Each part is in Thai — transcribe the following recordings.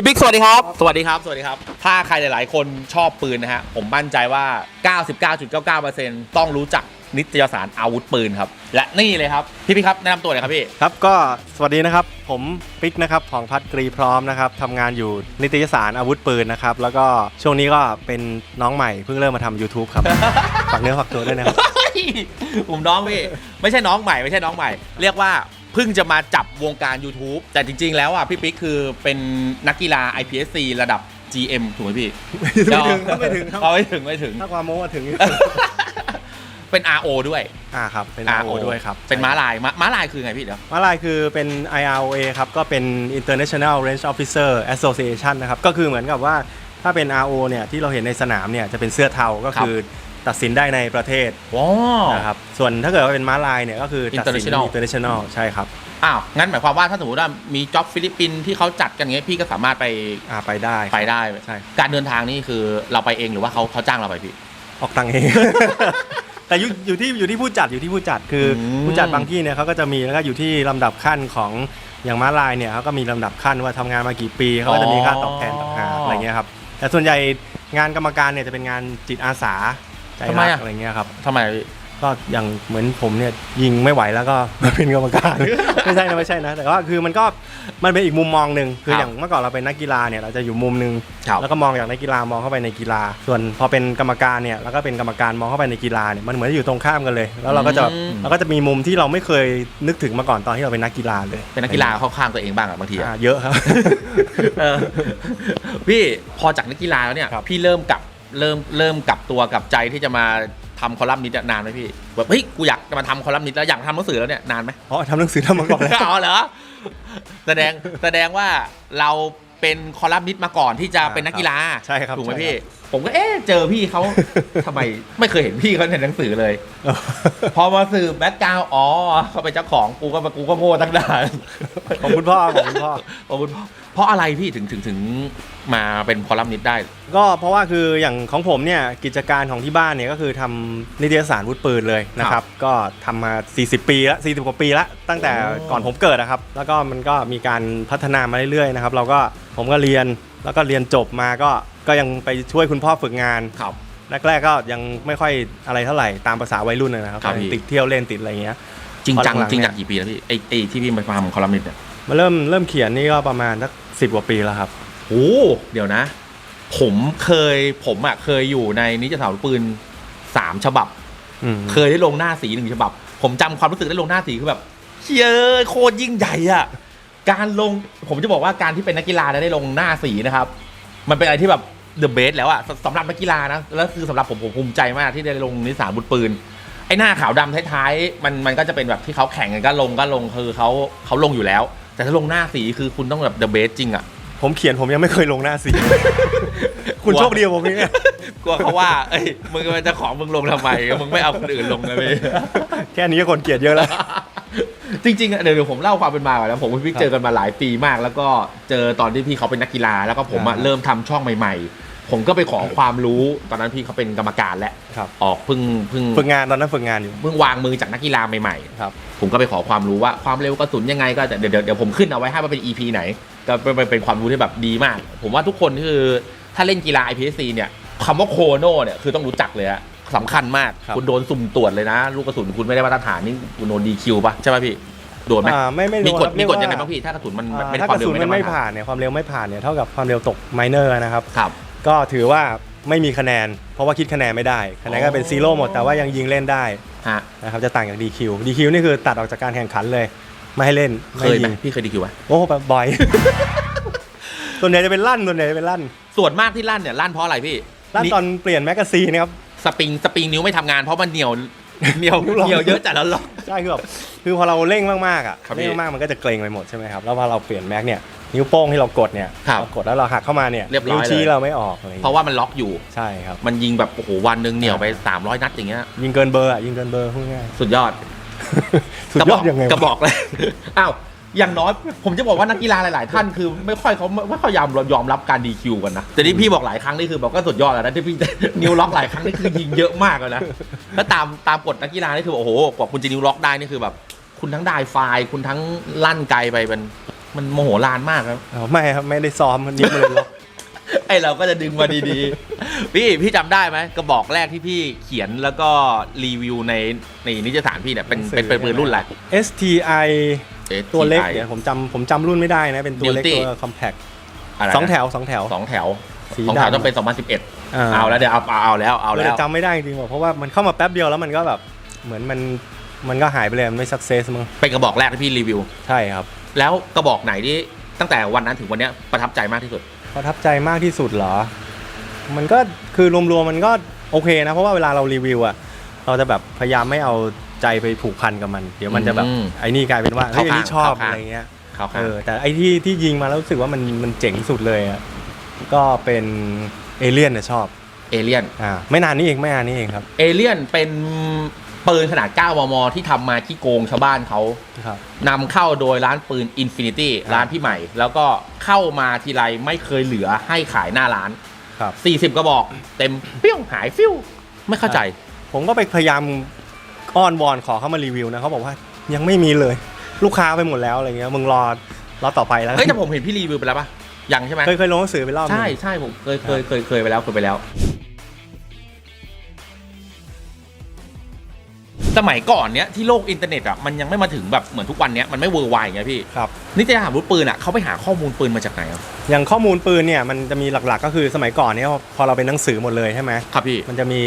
วัสดีครับ สวัสดีครับ สวัสดีครับ ถ้าใครหลาย ๆ คนชอบปืนนะฮะ ผมมั่นใจว่า 99.99%ต้องรู้จักนิตยสารอาวุธปืนครับ และนี่เลยครับ พี่พี่ครับแนะนำตัวหน่อยครับพี่ ครับก็สวัสดีนะครับ ผมปิ๊กนะครับของพัดกรีพร้อมนะครับทำงานอยู่นิตยสารอาวุธปืนนะครับ แล้วก็ช่วงนี้ก็เป็นน้องใหม่เพิ่งเริ่มมาทำ YouTube ครับ ฝากเนื้อฝากตัวด้วยนะครับ ผมน้องพี่ ไม่ใช่น้องใหม่ไม่ใช่น้องใหม่ เรียกว่า เพิ่งจะมาจับวงการ YouTube แต่จริง ๆ แล้วอะพี่ปิ๊กคือเป็นนักกีฬา IPSC ระดับ GM ถูกไหมพี่ไม่ถึงครับไม่ถึงครับเอาไม่ถึงไม่ถึง ถ้าความโม้มาถึง เป็น RO ด้วยอ่าครับเป็น RO ด้วยครับ เป็นม้าลายม้าม้าลายคือไงพี่เดี๋ยวมาลายคือเป็น IROA ครับ ก็เป็น International Range Officer Association นะครับ ก็คือเหมือนกับว่าถ้าเป็น RO เนี่ยที่เราเห็นในสนามเนี่ยจะเป็นเสื้อเทาก็คือ ตัดสินได้ในประเทศว้านะครับส่วนถ้าเกิดว่าเป็นม้าลายเนี่ยก็คือตัดสิน International international ใช่ครับอ้าว งั้นหมายความว่าถ้าสมมติว่ามีจ็อบฟิลิปปินส์ที่เขาจัดกันอย่างเงี้ยพี่ก็สามารถไปอ่าไปได้ไปได้ใช่ การเดินทางนี่คือเราไปเองหรือว่าเขาเขาจ้างเราไปพี่ ออกตังค์เอง แต่อยู่อยู่ที่อยู่ที่ผู้จัดอยู่ที่ผู้จัดคืออม ผู้จัดบางที่เนี่ยเขาก็จะมีแล้วก็อยู่ที่ลำดับขั้นของอย่างม้าลายเนี่ยเขาก็มีลำดับขั้นว่าทำงานมากี่ปีเขาก็จะมีค่าตอบแทนต่างหากอะไรเงี้ยครับแต่ส่วนใหญ่งานกรรมการเนี่ยจะเป็นงานจิตอาสา ใจทำไมรักอะ อะไรเงี้ยครับ ทำไมพี่ ก็อย่างเหมือนผมเนี่ยยิงไม่ไหวแล้วก็ มาเป็นกรรมการ ไม่ใช่นะไม่ใช่นะ แต่ว่าคือมันก็มันเป็นอีกมุมมองหนึ่งคืออย่างเมื่อก่อนเราเป็นนักกีฬาเนี่ยเราจะอยู่มุมหนึ่งครับ แล้วก็มองจากนักกีฬามองเข้าไปในกีฬา ส่วนพอเป็นกรรมการเนี่ยแล้วก็เป็นกรรมการมองเข้าไปในกีฬาเนี่ยมันเหมือนอยู่ตรงข้ามกันเลย แล้วเราก็จะแบบอืมเราก็จะมีมุมที่เราไม่เคยนึกถึงมาก่อนตอนที่เราเป็นนักกีฬาเลยเป็นนักกีฬาเข้าข้างตัวเองบ้างอะบางทีอะ อ่าเยอะครับ เออพี่พอจากนักกีฬาแล้วเนี่ย ครับ พี่เริ่มกลับ เริ่มเริ่มกลับตัวกลับใจที่จะมาทำคอลัมน์นิดอะนานไหมพี่แบบเฮ้ยกูอยากจะมาทำคอลัมน์นิดแล้วอยากทำหนังสือแล้วเนี่ยนานไหมเพราะทำหนังสือทำมาก่อนแล้ว อ๋อเหรอแสดงแสดงว่าเราเป็นคอลัมนิสต์มาก่อนที่จะเป็นนักกีฬาใช่ครับถูกไหมใช่ครับ พี่ ผมก็เอ๊ะเจอพี่เขา ทำไมไม่เคยเห็นพี่เขาในหนังสือเลย พอมาสืบแบ็กกราวอ๋อเขาเป็นเจ้าของกูก็มากูก็โง่ตั้งนาน ของคุณพ่อของคุณพ่อ ขอบคุณพ่อเพราะอะไรพี่ถึงถึงถึงมาเป็นคอลัมนิสต์ได้ ก็เพราะว่าคืออย่างของผมเนี่ยกิจการของที่บ้านเนี่ยก็คือทำนิตยสารวุธปืนเลยนะครับ ก็ทำมา 40 ปีละ40 กว่าปีละตั้งแต่โอ้ ก่อนผมเกิดนะครับ แล้วก็มันก็มีการพัฒนามาเรื่อยๆนะครับ เราก็ผมก็เรียนแล้วก็เรียนจบมาก็ก็ยังไปช่วยคุณพ่อฝึกงาน ครับ แรกๆก็ยังไม่ค่อยอะไรเท่าไหร่ตามภาษาวัยรุ่นนะครับครับพี่ ติดเที่ยวเล่นติดอะไรอย่างเงี้ย จริงจังพอหลังๆ จริงจังเนี่ยกี่ปีแล้วพี่ไอไอที่พี่มาทำคอลัมนิสต์เนี่ย มาเริ่มเริ่มเขียนนี่ก็ประมาณสักสิบกว่าปีแล้วครับ โอ้เดี๋ยวนะ ผมเคยผมอะเคยอยู่ในนิตยสารปืนสามฉบับ อืมเคยได้ลงหน้าสีหนึ่งฉบับ ผมจำความรู้สึกได้ลงหน้าสีคือแบบเชียโคตรยิ่งใหญ่อะการลงผมจะบอกว่าการที่เป็นนักกีฬาแล้วได้ลงหน้าสีนะครับ มันเป็นอะไรที่แบบเดอะเบสแล้วอะสสำหรับนักกีฬานะแล้วคือสำหรับผมผมภูมิใจมากที่ได้ลงนิสสารบุตรปืน ไอ้หน้าขาวดำท้ายๆมันมันก็จะเป็นแบบที่เขาแข่งกันก็ลงก็ลงคือเขาเขาลงอยู่แล้ว แต่ถ้าลงหน้าสีคือคุณต้องแบบเดอะเบสจริงอะผมเขียนผมยังไม่เคยลงหน้าสี คุณโชคดีกว่าผมเนี่ยกลัวเขาว่า เอ้ย มึงเป็นเจ้าของมึงลงทำไม มึงไม่เอาคนอื่นลงเลยพี่แค่นี้ก็คนเกลียดเยอะแล้ว จริงๆอะเดี๋ยวเดี๋ยวผมเล่าความเป็นมาก่อนนะผมกับพี่ครับเจอกันมาหลายปีมาก แล้วก็เจอตอนที่พี่เขาเป็นนักกีฬา แล้วก็ผมอะอ่าเริ่มทำช่องใหม่ๆ ผมก็ไปขอความรู้ ตอนนั้นพี่เขาเป็นกรรมการแล้วครับ ออกเพิ่งเพิ่ง ฝึกงานตอนนั้นฝึกงานอยู่ เพิ่งวางมือจากนักกีฬาใหม่ครับ ๆ ผมก็ไปขอความรู้ว่าความเร็วกระสุนยังไงก็แต่เดี๋ยวเดี๋ยวเดี๋ยวผมขึ้นเอาไว้ให้ว่าเป็น EP ไหน ก็เป็นเป็นเป็นความรู้ที่แบบดีมาก ผมว่าทุกคนคือถ้าเล่นกีฬา IPSC เนี่ยคำว่าโคโนเนี่ยคือต้องรู้จักเลยอะสำคัญมาก ครับ คุณโดนสุ่มตรวจเลยนะ ลูกกระสุนคุณไม่ได้มาตรฐานนี่คุณโดนดีคิวป่ะใช่ป่ะพี่ โดนไหมอ่าไม่ไม่มีรู้กฎครับมีกฎเรียังไงว่าบ้างพี่ ถ้ากระสุนมันอ่าไม่ได้ถ้าควากมระเร็วสุนไม่มันได้ไม่มาตรฐานผ่านเนี่ยความเร็วไม่ผ่านเนี่ยเท่ากับความเร็วตกไมเนอร์นะครับ ครับ ก็ถือว่าไม่มีคะแนน เพราะว่าคิดคะแนนไม่ได้คะแนนก็เป็นอ๋อซีโร่หมดแต่ว่ายังยิงเล่นได้ฮะนะครับจะต่างจาก DQ DQ นี่คือตัดออกจากการแข่งขันเลย ไม่ให้เล่นเคไม่ยไหมยิงพี่เคยดีคิวไหมโอ้แบบบ่อยส่วนใหญ่จะเป็นลั่นส่วนใหญ่จะเป็นลั่นส่วนมากที่ลั่นเนี่ยลั่นเพราะอะไรพี่ลั่นตอนเปลี่ยนแมกกาซีนครับสปริงสปริงนิ้วไม่ทำงานเพราะมันเหนียวเหนียวนิ้วล็อกเหนียวเยอะจัดแล้วหรอกใช่คือแบบคือพอเราเร่งมากๆอะครับพี่ เร่งมากๆมันก็จะเกรงไปหมดใช่ไหมครับแล้วพอเราเปลี่ยนแม็กเนี่ย นิ้วโป้งที่เรากดเนี่ยครับเรากดแล้วเราหักเข้ามาเนี่ยเรียบร้อยนิ้วชี้เลย เราไม่ออกอะไรอย่างเพราะเงี้ยว่ามันล็อกอยู่ ใช่ครับ มันยิงแบบโอ้โหวันหนึ่งเหนียวไป 300 นัดอย่างเงี้ยยิงเกินเบอร์อะยิงเกินเบอร์พูดง่ายสุดยอดๆสุดยอดยังไงวะกระบอกเลย อ้าวอย่างน้อยผมจะบอกว่านักกีฬาหลาย ๆ ท่านคือไม่ค่อยเขาไม่ค่อยยอมยอมรับการดีคิวกันนะแต่ที่พี่บอกหลายครั้งนี่คือแบบก็สุดยอดแล้วนะที่พี่ นิ้วล็อกหลายครั้งนี่คือยิงเยอะมากเลยนะถ้าตามตามกฎนักกีฬานี่คือโอ้โหกว่าคุณจะนิ้วล็อกได้นี่คือแบบ คุณทั้งได้ไฟล์คุณทั้งลั่นไกลไปเป็น มันโมโหลานมากครับ อ๋อไม่ครับไม่ได้ซ้อมมันนิ้วมือล็อก ไอเราก็จะดึงมาดีๆ พี่พี่จำได้ไหมกระบอกแรกที่พี่เขียนแล้วก็รีวิวในในนิตยสารพี่เนี่ยเป็นเป็นเป็นปืนรุ่นอะไร STI อ๊ะตัวเล็ก TI เดี๋ยวผมจำผมจำรุ่นไม่ได้นะ เป็นตัวเล็ก Duty ตัว compact ะไรนะสองแถวสองแถว สองแถวสีสองแถวดำต้องเป็น 2011าเอาแล้วเดี๋ยวเอาเอาเอาแล้วเอาเออแล้แต่วจำไม่ได้จริงๆว่ะเพราะว่ามันเข้ามาแป๊บเดียวแล้วมันก็แบบเหมือนมันมันก็หายไปเลยมันไม่ success มั้งเป็นกระบอกแรกที่พี่รีวิว ใช่ครับ แล้วกระบอกไหนที่ตั้งแต่วันนั้นถึงวันเนี้ยประทับใจมากที่สุด ประทับใจมากที่สุดเหรอ มันก็คือรวมๆมันก็โอเคนะ เพราะว่าเวลาเรารีวิวอะเราจะแบบพยายามไม่เอาใจไปผูกพันกับมัน เดี๋ยวมันจะแบบอืมไอ้นี่กลายเป็นว่าเฮ้ยอันนี้ชอบเข้าข้าง อะไรเงี้ย ครับเออแต่ไอ้ที่ที่ยิงมาแล้วรู้สึกว่ามันมันเจ๋งสุดเลยอะก็เป็นเอเลี่ยนนะชอบเอเลียน อ่าไม่นานนี้เองไม่นานนี้เองครับ เอเลียนเป็น ปืนขนาด 9 มม ที่ทำมาที่โกงชาวบ้านเขาครับ นำเข้าโดยร้านปืน Infinity ครับร้านพี่ใหม่ แล้วก็เข้ามาทีไรไม่เคยเหลือให้ขายหน้าร้าน ครับ 40 กระบอก เต็มเปี้ยวหายฟิวไม่เข้าใจ ผมก็ไปพยายามอ้อนวอนขอเข้ามารีวิวนะเขาบอกว่ายังไม่มีเลยลูกค้าไปหมดแล้วอะไรเงี้ยมึงรอรอต่อไปแล้วกันเฮ้ยแต่ผมเห็นพี่รีวิวไปแล้วปะยังใช่ไหมเคยเคยลงหนังสือไปรอบหนึงใช่ใช่ผมเคยเคยเคยเคยไปแล้วเคยไปแล้ว สมัยก่อนเนี้ยที่โลกอินเทอร์เน็ตอะมันยังไม่มาถึงแบบเหมือนทุกวันเนี้ยมันไม่เวอร์ไวไงพี่ครับ นิตยสารวุธปืนอะเขาไปหาข้อมูลปืนมาจากไหนอะ อย่างข้อมูลปืนเนี่ยมันจะมีหลักๆ ก็คือสมัยก่อนเนี่ยพอเราเป็นหนังสือหมดเลยใช่ไหมครับพี่ มันจะมี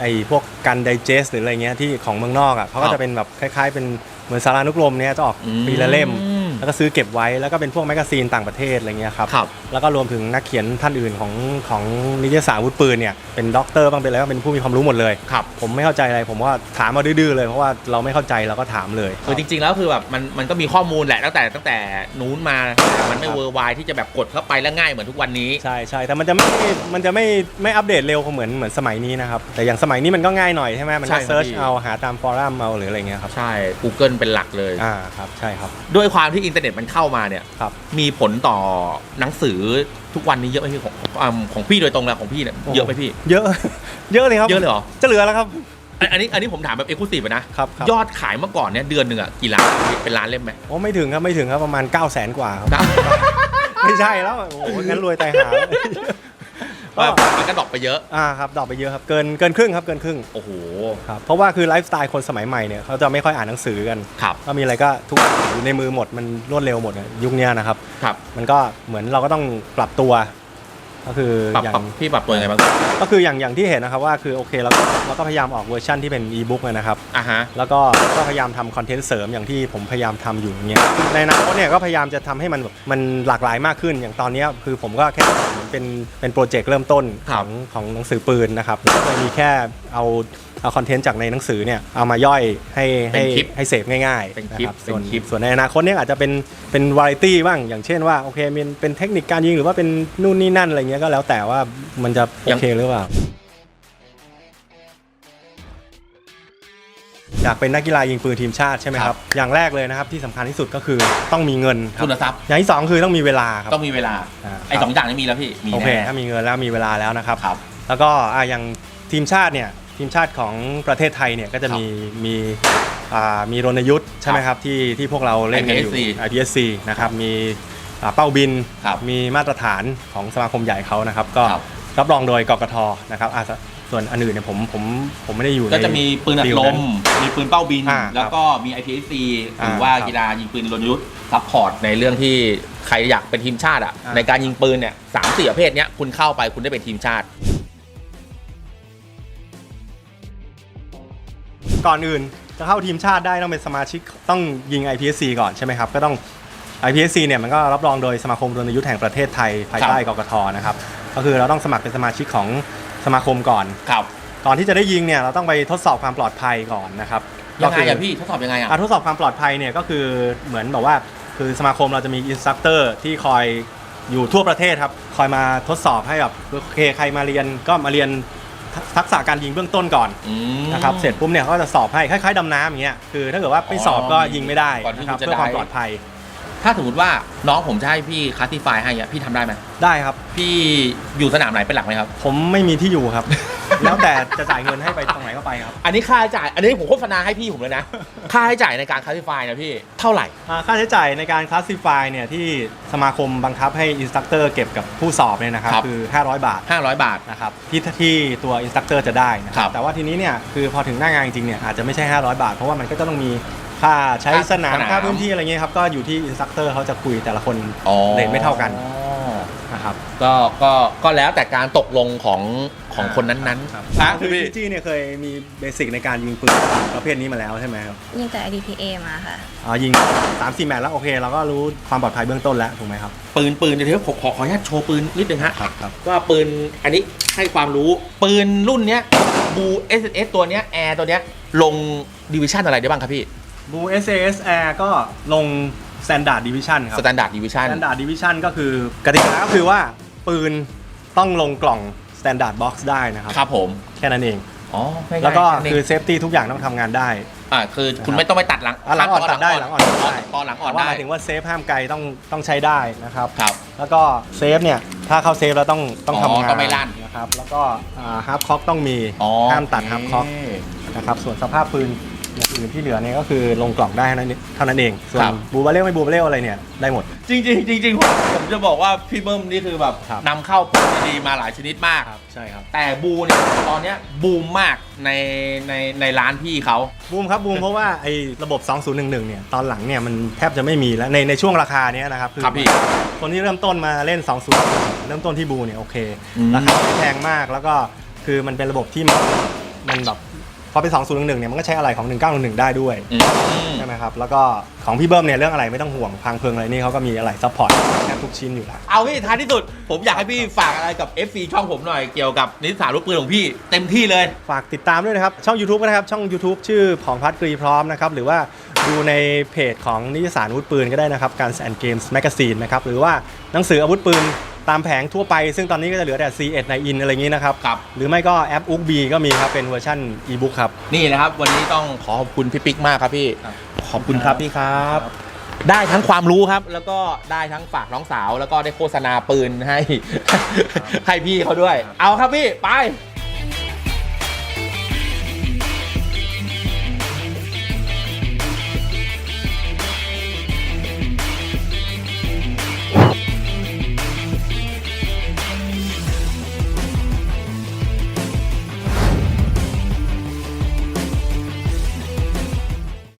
ไอ้พวกการไดเจสหรืออะไรเงี้ยที่ของเมืองนอกอะเขาก็ครับจะเป็นแบบคล้าย ๆ เป็นเหมือนสารานุกรมเนี่ยจะออกปีละเล่ม อืม แล้วก็ซื้อเก็บไว้แล้วก็เป็นพวกแมกกาซีนต่างประเทศอะไรเงี้ยครับครับ แล้วก็รวมถึงนักเขียนท่านอื่นของของนิตยสารอาวุธปืนเนี่ยเป็นด็อกเตอร์บ้างเป็นอะไรบ้างเป็นผู้มีความรู้หมดเลย ครับ ผมไม่เข้าใจอะไร ผมว่าถามมาดื้อๆเลยเพราะว่าเราไม่เข้าใจเราก็ถามเลยคือจริงๆแล้วคือแบบมันมันก็มีข้อมูลแหละตั้งแต่ตั้งแต่นู้นมาแต่มันไม่ครับเวอร์ไวที่จะแบบกดเข้าไปแล้วง่ายเหมือนทุกวันนี้ ใช่ใช่แต่มันจะไม่มันจะไม่ไม่อัปเดตเร็วเหมือนเหมือนสมัยนี้นะครับแต่อย่างสมัยนี้มันก็ง่ายหน่อยใช่ไหมมันใช่ก็ครับเซิร์ชพี่ เอาหาตามฟอรัมเอาหรืออะไรเงี้ยครับใช่ Google เป็นหลักเลย อ่าครับใช่ครับ ด้วยความที่อินเทอร์เน็ตมันเข้ามาเนี่ยครับ มีผลต่อหนังสือทุกวันนี้เยอะไหมพี่ของของอ่าของพี่โดยตรงแล้วของพี่เนี่ยโอ้เยอะไหมพี่ เยอะ เยอะเลยครับเยอะเลยเหรอ จะเหลือแล้วครับ อันอันนี้อันนี้ผมถามแบบเอ็กซ์คลูซีฟนะครับครับ ยอดขายเมื่อก่อนเนี่ยเดือนหนึ่งอะกี่ล้านพี่เป็นล้านเล่มไหม โอ้ไม่ถึงครับไม่ถึงครับประมาณ 9 0 0 0 0 0 กว่าครับ ไม่ใช่แล้วโอ้โหงั้นรวยตายหา ก็ว่ามันก็ดรอปไปเยอะ อ่าครับดรอกไปเยอะครับเกินเกินครึ่งครับเกินครึ่งโอ้โห ครับเพราะว่าคือไลฟ์สไตล์คนสมัยใหม่เนี่ยเขาจะไม่ค่อยอ่านหนังสือกันครับก็มีอะไรก็ทุกอย่างอยู่ในมือหมดมันรวดเร็วหมดอะยุคเนี้ยนะครับ ครับมันก็เหมือนเราก็ต้องปรับตัว ก็คือปรับอย่าปรับง พี่ปรับตัวยังไงบ้าง ก็คืออย่างอย่างที่เห็นนะครับว่าคือโอเคเราก็เราก็พยายามออกเวอร์ชันที่เป็นอีบุ๊กนะครับ อะฮะ แล้วก็ก็พยายามทำคอนเทนต์เสริมอย่างที่ผมพยายามทำอยู่อย่างเงี้ยในอนาคตเนี่ยก็พยายามจะทำให้มันแบบมันหลากหลายมากขึ้นอย่างตอนเนี้ยคือผมก็แค่ เหมือนเป็นเป็นโปรเจกต์เริ่มต้นคขรัอบงของหนังสือปืนนะครับก็เลยมีแค่เอาเอาคอนเทนต์จากในหนังสือเนี่ยเอามาย่อยให้ให้ให้เสพง่ายๆเป็นคลิปะรับเป็นส่วนคลิปส่วนในอนาคตเนี่ยอาจจะเป็นเป็นวาไรตี้บ้างอย่างเช่นว่าโอเคเป็นเป็นเทคนิคการยิงหรือว่าเป็นนู่นนี่นั่นอะไรเงี้ยก็แล้วแต่ว่ามันจะโอเคหรือเปล่า อยากเป็นนักกีฬายิงปืนทีมชาติใช่ไหมครับ อย่างแรกเลยนะครับที่สำคัญที่สุดก็คือต้องมีเงินครัทุบนทรัพย์ อย่างที่สองคือต้องมีเวลาครับ ต้องมีเวลาาไอ้สองอย่างนี้มีแล้วพี่ มีโอเคแน่ถ้ามีเงินแล้วมีเวลาแล้วนะครับ ครับ แล้วก็อะอย่างทีมชาติเนี่ยทีมชาติของประเทศไทยเนี่ยก็จะมีมีอ่ามีรณยุทธ์ใช่ไหมครับที่ที่พวกเราเล่นกันอยู่ IPSC IPSC นะครับมีอ่าเป้าบิน ครับมีมาตรฐานของสมาคมใหญ่เขานะครับ ก็ครับรับรองโดยกกทนะครับอะ ส่วนอันอื่นเนี่ยผมผมผมไม่ได้อยู่ในก็จะมีปืนอัดลดีมนั้นมีปืนเป้าบิน อ่าแล้วก็มี IPSC หอ่ารือว่าครับกีฬายิงปืนรณยุทธ์ซัพพอร์ตในเรื่องที่ใครอยากเป็นทีมชาติอะ อ่า ในการยิงปืนเนี่ยสามสี่ประเภทเนี้ยคุณเข้าไปคุณได้เป็นทีมชาติ ก่อนอื่นจะเข้าทีมชาติได้ต้องเป็นสมาชิกต้องยิง IPSC ก่อนใช่ไหมครับ ก็ต้อง IPSC เนี่ยมันก็รับรองโดยสมาคมรณยุทธ์แห่งประเทศไทยภายใต้กกทนะครับ ก็คือเราต้องสมัครเป็นสมาชิกของ สมาคมก่อน ครับก่อนที่จะได้ยิงเนี่ยเราต้องไปทดสอบความปลอดภัยก่อนนะครับยังไงก็คือะพี่ทดสอบยังไงอะ อะทดสอบความปลอดภัยเนี่ยก็คือเหมือนแบบว่าคือสมาคมเราจะมีอินสตัคเตอร์ที่คอยอยู่ทั่วประเทศครับคอยมาทดสอบให้แบบโอเคใครมาเรียนก็มาเรียนทักษะการยิงเบื้องต้นก่อน อืม นะครับเสร็จปุ๊บเนี่ยเขาก็จะสอบให้คล้ายๆดำน้ำอย่างเงี้ยคือถ้าเกิดว่าไม่สอบก็ยิงไม่ได้ก่อนที่นะครับคุณจะเพื่อความได้ ปลอดภัย ถ้าสมมติว่าน้องผมจะให้พี่คัสติฟายให้อะพี่ทำได้ไหมได้ครับ พี่อยู่สนามไหนเป็นหลักไหมครับ ผมไม่มีที่อยู่ครับ แล้วแต่จะจ่ายเงินให้ไปตรงไหนก็ไปครับอันนี้ค่าใช้จ่าย อันนี้ผมโฆษณาให้พี่ผมเลยนะ ค่าใช้จ่ายในการคัสติฟายนะพี่เท่าไหร่ อ่าค่าใช้จ่ายในการคลาสสิฟายเนี่ยที่สมาคมบังคับให้อินสตัคเตอร์เก็บกับผู้สอบเนี่ยนะครับครับ คือ 500 บาท500 บาท นะครับที่ที่ตัวอินสตัคเตอร์จะได้นะคครัรับบแต่ว่าทีนี้เนี่ยคือพอถึงหน้างานจริงๆเนี่ยอาจจะไม่ใช่ 500 บาท เพราะว่ามันก็จะต้องมี ค่าใช้ค่าสนามสนาม ค่าพื้นที่อะไรเงี้ยครับก็อยู่ที่อินสตัคเตอร์เขาจะคุยแต่ละคนอ๋อเรทไม่เท่ากันนะครับก็ก็ก็แล้วแต่การตกลงของของคนนั้นๆครับนะคือพี่จีจี้เนี่ยเคยมีเบสิกในการยิงปืนประเภทนี้มาแล้วใช่ไหมครับยิงแต่ IDPA มาค่ะอ๋อยิง3ามสี่แมตช์แล้วโอเคเราก็รู้ความปลอดภัยเบื้องต้นแล้วถูกไหมครับ ปืนปืนเดี๋ยวผมขอขออนุญาตโชว์ปืนนิดนึงฮะครับครับ ว่าปืนอันนี้ให้ความรู้ปืนรุ่นเนี้ยบู S S ตัวเนี้ยแอร์ตัวเนี้ยลงดิวิชั่นอะไรได้บ้างครับพี่ บู SAS Air ก็ลง Standard Division ครับ สแตนดาร์ดดิวิชั่น Standard Division ก็คือกติกาก็คือว่าปืนต้องลงกล่อง Standard Box ได้นะครับ ครับผม แค่นั้นเอง อ๋อง่ายๆแล้วก็นี่คือเซฟตี้ทุกอย่างต้องทำงานได้ อ่าคือคุณไม่ต้องไปตัดหลังอะหลังอ่อนตัดได้หลังอ่อนตัดได้ ตอนหลังอ่อนแต่ว่าได้หมายถึงว่าเซฟห้ามไกลต้องต้องใช้ได้นะครับ ครับ แล้วก็เซฟเนี่ยถ้าเข้าเซฟแล้วต้องต้องอ๋อทำงานต้องไม่ลั่น นะครับแล้วก็ฮาร์ปคอกต้องมีอ๋อห้ามตัดฮาร์ปคอกนะครับส่วนสภาพปืน อย่างอื่นที่เหลือเนี่ยก็คือลงกล่องได้เท่านั้นเท่านั้นเอง ส่วนบูบาเล่ไม่บูบาเล่อะไรเนี่ยได้หมด จริงจริงๆจริงๆผมผมจะบอกว่าพี่เบิ้มนี่คือแบบครับ นำเข้าปืนดีๆมาหลายชนิดมากครับใช่ครับ แต่บูเนี่ยตอนเนี้ยบูมมากในในในร้านพี่เขา บูมครับบูมเพราะว่าไอ้ระบบ 2011 เนี่ยตอนหลังเนี่ยมันแทบจะไม่มีแล้วในในช่วงราคาเนี้ยนะครับครับพี่ คนที่เริ่มต้นมาเล่น 20 เริ่มต้นที่บูเนี่ยโอเคอืม ราคาไม่แพงมากแล้วก็คือมันเป็นระบบที่มันมันแบบ พอเป็น 2011เนี่ยมันก็ใช้อะไรของ 1911 ได้ด้วยอืมใช่ไหมครับแล้วก็ของพี่เบิ้มเนี่ยเรื่องอะไรไม่ต้องห่วงพังเพลิงอะไรนี่เขาก็มีอะไรซัพพอร์ตแทบทุกชิ้นอยู่แล้ว เอาพี่ท้ายที่สุด ผมอยากให้พี่ฝากอะไรกับ FC ช่องผมหน่อยเกี่ยวกับนิสสานลูกปืนของพี่เต็มที่เลย ฝากติดตามด้วยนะครับ ช่อง YouTube ก็นะครับ ช่อง YouTube ชื่อของพัดกรีพร้อมนะครับ หรือว่าดูในเพจของนิตยสารอาวุธปืนก็ได้นะครับ การแอนเกมส์แมกซีนนะครับ หรือว่าหนังสืออาวุธปืน ตามแผงทั่วไป ซึ่งตอนนี้ก็จะเหลือแต่ C1 ในอินอะไรอย่างนี้นะครับ ครับ หรือไม่ก็แอปอุ๊กบีก็มีครับ เป็นเวอร์ชันอีบุ๊กครับ นี่นะครับ วันนี้ต้องขอขอบคุณพี่ปิ๊กมากครับพี่ ครับขอบคุณครับพี่ครับ ได้ทั้งความรู้ครับ แล้วก็ได้ทั้งฝากน้องสาว แล้วก็ได้โฆษณาปืนให้ ให้พี่เขาด้วย เอาครับพี่ไป